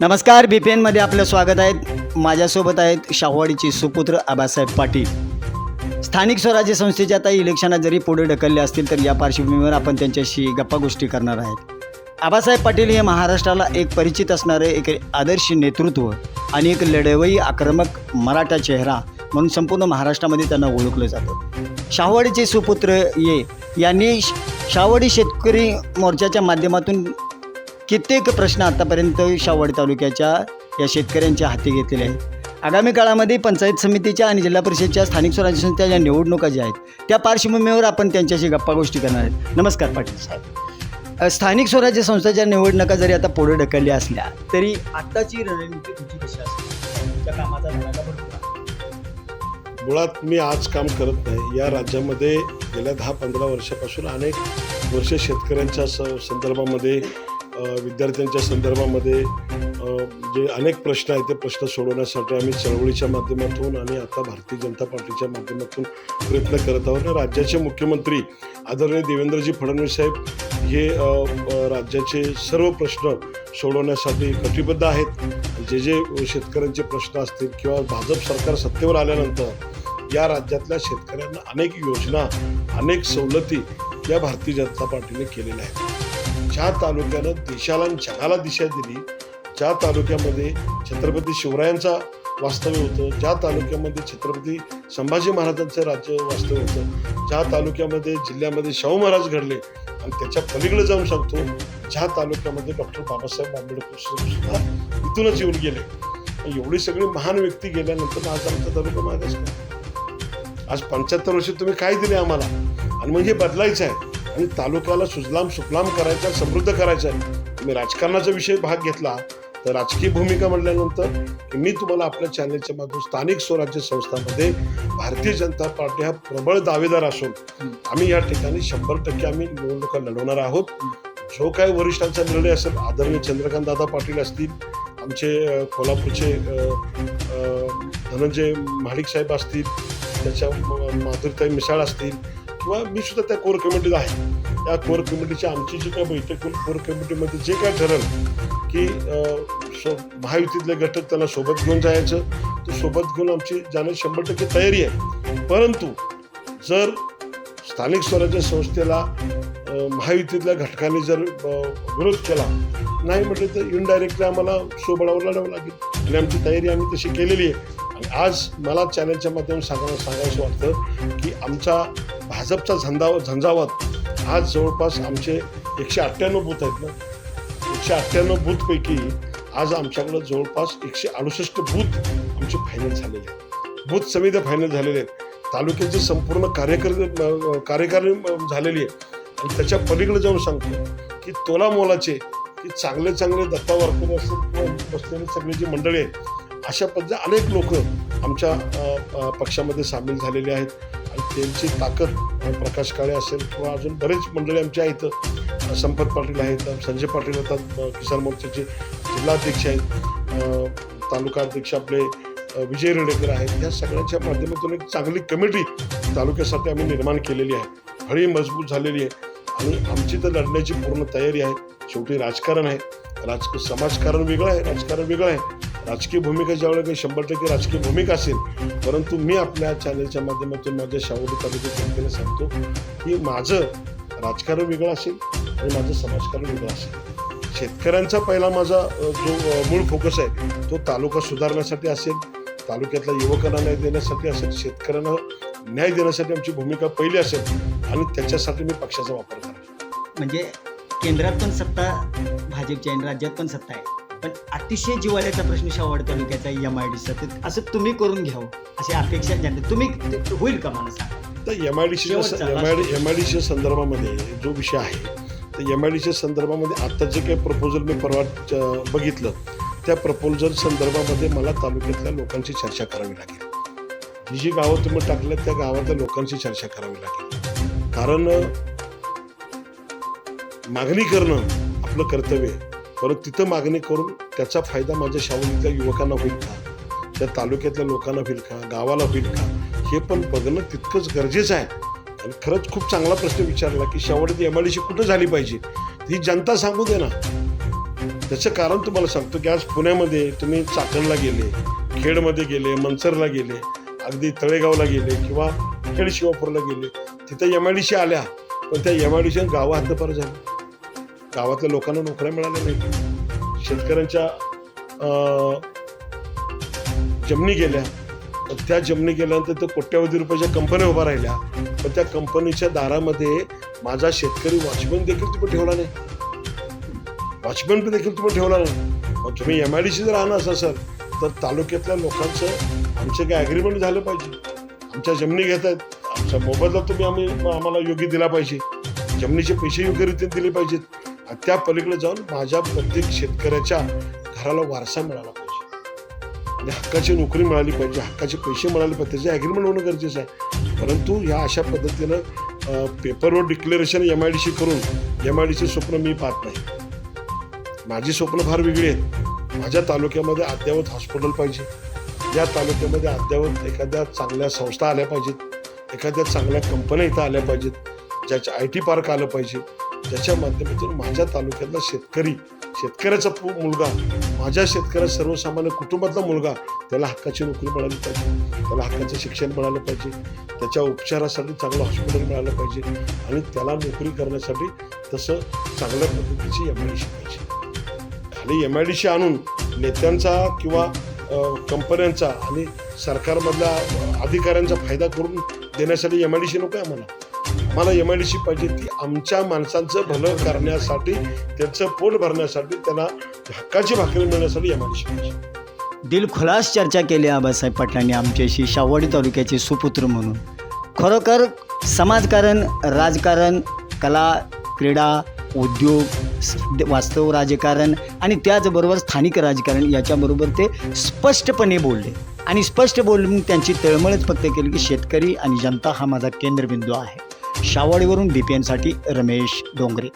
नमस्कार बी पी एनमध्ये आपलं स्वागत आहे. माझ्यासोबत आहेत शाहवाडीचे सुपुत्र आबासाहेब पाटील. स्थानिक स्वराज्य संस्थेच्या आता इलेक्शनात जरी पुढे ढकलले असतील तर या पार्श्वभूमीवर आपण त्यांच्याशी गप्पा गोष्टी करणार आहेत. आबासाहेब पाटील हे महाराष्ट्राला एक परिचित असणारे एक आदर्श नेतृत्व आणि एक लढवई आक्रमक मराठा चेहरा म्हणून संपूर्ण महाराष्ट्रामध्ये त्यांना ओळखलं जातं. शाहवाडीचे सुपुत्र ये यांनी श- शाहवाडी शेतकरी मोर्चाच्या माध्यमातून कित्येक प्रश्न आतापर्यंत शावड तालुक्याच्या या शेतकऱ्यांच्या हाती घेतलेले आहेत. आगामी काळामध्ये पंचायत समितीच्या आणि जिल्हा परिषदच्या स्थानिक स्वराज्य संस्था ज्या निवडणुका ज्या आहेत त्या पार्श्वभूमीवर आपण त्यांच्याशी गप्पा गोष्टी करणार आहेत. नमस्कार पाटील साहेब. स्थानिक स्वराज्य संस्थेच्या निवडणुका जरी आता पुढे ढकलल्या असल्या तरी आत्ताची रणनीती तुमची कशी असेल? कामाचा मुळात मी आज काम करत नाही. या राज्यामध्ये गेल्या दहा पंधरा वर्षापासून अनेक वर्ष शेतकऱ्यांच्या स संदर्भामध्ये विद्यार्थ्यांच्या संदर्भामध्ये जे अनेक प्रश्न आहेत ते प्रश्न सोडवण्यासाठी आम्ही चळवळीच्या माध्यमातून आणि आता भारतीय जनता पार्टीच्या माध्यमातून प्रयत्न करत आहोत. आणि राज्याचे मुख्यमंत्री आदरणीय देवेंद्रजी फडणवीस साहेब हे राज्याचे सर्व प्रश्न सोडवण्यासाठी कटिबद्ध आहेत. जे जे शेतकऱ्यांचे प्रश्न असतील किंवा भाजप सरकार सत्तेवर आल्यानंतर या राज्यातल्या शेतकऱ्यांना अनेक योजना अनेक सवलती या भारतीय जनता पार्टीने केलेल्या आहेत. ज्या तालुक्यानं देशाला आणि जगाला दिशा दिली ज्या तालुक्यामध्ये छत्रपती शिवरायांचा वास्तव्य होतं ज्या तालुक्यामध्ये छत्रपती संभाजी महाराजांचं राज्य वास्तव्य होतं ज्या तालुक्यामध्ये जिल्ह्यामध्ये शाहू महाराज घडले आणि त्याच्या पलीकडे जाऊन सांगतो ज्या तालुक्यामध्ये डॉक्टर बाबासाहेब आंबेडकर सुद्धा इथूनच येऊन गेले. एवढी सगळी महान व्यक्ती गेल्यानंतर आज आमचा तालुका मागास आज पंच्याहत्तर वर्ष तुम्ही काय दिले आम्हाला? आणि मग हे बदलायचं आहे. आणि तालुक्याला सुजलाम सुफलाम करायचा समृद्ध करायचा आहे तुम्ही राजकारणाचा विषय भाग घेतला तर राजकीय भूमिका म्हटल्यानंतर मी तुम्हाला आपल्या चॅनलच्या माध्यम स्थानिक स्वराज्य संस्थामध्ये भारतीय जनता पार्टी हा प्रबळ दावेदार असून आम्ही या ठिकाणी शंभर टक्के आम्ही निवडणुका लढवणार आहोत. जो काय वरिष्ठांचा निर्णय असेल आदरणीय चंद्रकांत दादा पाटील असतील आमचे कोल्हापूरचे धनंजय महाडिक साहेब असतील त्याच्या माधुरताई मिसाळ असतील किंवा मी सुद्धा त्या कोर कमिटीत आहे. त्या कोर कमिटीची आमची जी काय बैठक होईल कोर कमिटीमध्ये जे काय ठरलं की सो महायुतीतले घटक त्यांना सोबत घेऊन जायचं तर सोबत घेऊन आमची जाण्याची शंभर टक्के तयारी आहे. परंतु जर स्थानिक स्वराज्य संस्थेला महायुतीतल्या घटकांनी जर विरोध केला नाही म्हटलं तर इनडायरेक्टली आम्हाला सोबळावर लढावं लागेल. आणि आमची तयारी आम्ही तशी केलेली आहे. आणि आज मला चॅनलच्या माध्यमातून सांगायला सांगायचं वाटतं की आमचा भाजपचा झंझाव झंझावत आज जवळपास आमचे एकशे अठ्ठ्याण्णव बूथ आहेत ना. एकशे अठ्ठ्याण्णव बूथपैकी आज आमच्याकडं जवळपास एकशे अडुसष्ट बूथ आमचे फायनल झालेले आहेत. बूथ समित्या फायनल झालेले आहेत. तालुक्याचे संपूर्ण कार्यकर्ते कार्यकारी झालेली आहे आणि त्याच्या पलीकडे जाऊन सांगतो की तोला मोलाचे की चांगले चांगले दत्ता वारकरी बसलेले सगळे बसलेली जी मंडळी आहेत अशा पद्धतीने अनेक लोक आमच्या पक्षामध्ये सामील झालेले आहेत. त्यांची ताकद प्रकाश काळे असेल किंवा अजून बरेच मंडळी आमच्या आहेत संपत पाटील आहेत संजय पाटील होतात किसान मोर्चाचे जिल्हाध्यक्ष आहेत तालुका अध्यक्ष आपले विजय रेडेकर आहेत. या सगळ्यांच्या माध्यमातून एक चांगली कमिटी तालुक्यासाठी आम्ही निर्माण केलेली आहे. हळी मजबूत झालेली आहे आणि आमची तर लढण्याची पूर्ण तयारी आहे. शेवटी राजकारण आहे. राजकीय समाजकारण वेगळं आहे राजकारण वेगळं आहे. राजकीय भूमिका ज्यावेळेला काही शंभर टक्के राजकीय भूमिका असेल परंतु मी आपल्या चॅनलच्या माध्यमातून माझ्या शाहूरी तालुक्यात जनतेला सांगतो की माझं राजकारण वेगळं असेल आणि माझं समाजकारण वेगळं असेल. शेतकऱ्यांचा पहिला माझा जो मूळ फोकस आहे तो तालुका सुधारण्यासाठी असेल तालुक्यातल्या युवकांना न्याय देण्यासाठी असेल शेतकऱ्यांना न्याय देण्यासाठी आमची भूमिका पहिली असेल आणि त्याच्यासाठी मी पक्षाचा वापर करेन म्हणजे केंद्रात पण सत्ता भाजपची आहे आणि राज्यात पण सत्ता आहे. पण अतिशय जिवाळ्याचा प्रश्न शाहवाड तालुक्याचा एम आय डी असं तुम्ही करून घ्यावं अशी अपेक्षा जनते तुम्ही ते होईल का मला सांगा? तर एम आय डी सी शेवटचा, M I D M I D सीच्या संदर्भामध्ये जो विषय आहे तर एम आय डी सीच्या संदर्भामध्ये आता जे काही प्रपोजल मी परवा बघितलं त्या प्रपोजल संदर्भामध्ये मला तालुक्यातल्या लोकांची चर्चा करावी लागेल. ही जी गावं तुम्ही टाकल्यात त्या गावातल्या लोकांची चर्चा करावी लागेल. कारण मागणी करणं आपलं कर्तव्य आहे. परत तिथं मागणी करून त्याचा फायदा माझ्या शावणीतल्या युवकांना होईल का? त्या तालुक्यातल्या लोकांना होईल का? गावाला होईल का? हे पण बघणं तितकंच गरजेचं आहे. आणि खरंच खूप चांगला प्रश्न विचारला की शेवटी एम आय डी कुठं झाली पाहिजे? ही जनता सांगू दे ना. त्याचं कारण तुम्हाला सांगतो की आज पुण्यामध्ये तुम्ही चाकणला गेले खेडमध्ये गेले मनसरला गेले अगदी तळेगावला गेले किंवा खेड शिवापूरला गेले. तिथं एम आय डी सी आल्या पण त्या एम आय डी सी गावं हद्दपार झाली. गावातल्या लोकांना नोकऱ्या मिळाल्या नाही शेतकऱ्यांच्या जमिनी गेल्या. त्या जमिनी गेल्यानंतर त्या कोट्यावधी रुपयाच्या कंपन्या उभ्या राहिल्या. पण त्या कंपनीच्या दारामध्ये माझा शेतकरी वॉचमन देखील तुम्ही ठेवला नाही. वॉचमन पण देखील तुम्ही ठेवला नाही. मग तुम्ही एम आय डी सी जर राहणार असाल सर तर तालुक्यातल्या लोकांचं आमचं काय ॲग्रीमेंट झालं पाहिजे. आमच्या जमिनी घेत आहेत. आमचा मोबदला तुम्ही आम्ही आम्हाला योग्य दिला पाहिजे. जमिनीचे पैसे योग्य रीतीने दिले पाहिजेत. त्या पलीकडे जाऊन माझ्या प्रत्येक शेतकऱ्याच्या घराला वारसा मिळाला पाहिजे. आणि हक्काची नोकरी मिळाली पाहिजे हक्काचे पैसे मिळाले पाहिजे त्याचे ॲग्रीमेंट होणं गरजेचं आहे. परंतु ह्या अशा पद्धतीनं पेपरवर declaration M I D C करून एम आय डी सी स्वप्न मी पाहत नाही. माझी स्वप्न फार वेगळी आहेत. माझ्या तालुक्यामध्ये अद्ययावत हॉस्पिटल पाहिजे. या तालुक्यामध्ये अद्ययावत एखाद्या चांगल्या संस्था आल्या पाहिजेत. एखाद्या चांगल्या कंपन्या इथं आल्या पाहिजेत. ज्याच्या आय टी पार्क आलं पाहिजे. ज्याच्या माध्यमातून माझ्या तालुक्यातला शेतकरी शेतकऱ्याचा पु- मुलगा माझ्या शेतकऱ्या सर्वसामान्य कुटुंबातला मुलगा त्याला हक्काची नोकरी मिळाली पाहिजे. त्याला हक्काचं शिक्षण मिळालं पाहिजे. त्याच्या उपचारासाठी चांगलं हॉस्पिटल मिळालं पाहिजे. आणि त्याला नोकरी करण्यासाठी तसं चांगल्या पद्धतीची एम आय डी सी पाहिजे. खाली एम आय डी सी आणून नेत्यांचा किंवा कंपन्यांचा आणि सरकारमधल्या अधिकाऱ्यांचा फायदा करून देण्यासाठी एम आय डी सी नको आहे आम्हाला. मला एम आय डी सी पाहिजे ती आमच्या माणसांचं भलं करण्यासाठी त्यांचं पोट भरण्यासाठी त्यांना हक्काची भाकरी मिळण्यासाठी एम आय डी सी पाहिजे. दिलखुलास चर्चा केली आबासाहेब पाटलांनी आमच्याशी शावडी तालुक्याचे सुपुत्र म्हणून. खरोखर समाजकारण राजकारण कला क्रीडा उद्योग स- वास्तव राजकारण आणि त्याचबरोबर स्थानिक राजकारण याच्याबरोबर ते स्पष्टपणे बोलले. आणि स्पष्ट बोलून त्यांची तळमळच फक्त केली की शेतकरी आणि जनता हा माझा केंद्रबिंदू आहे. शाववाडीवरून बीपीएनसाठी रमेश डोंगरे.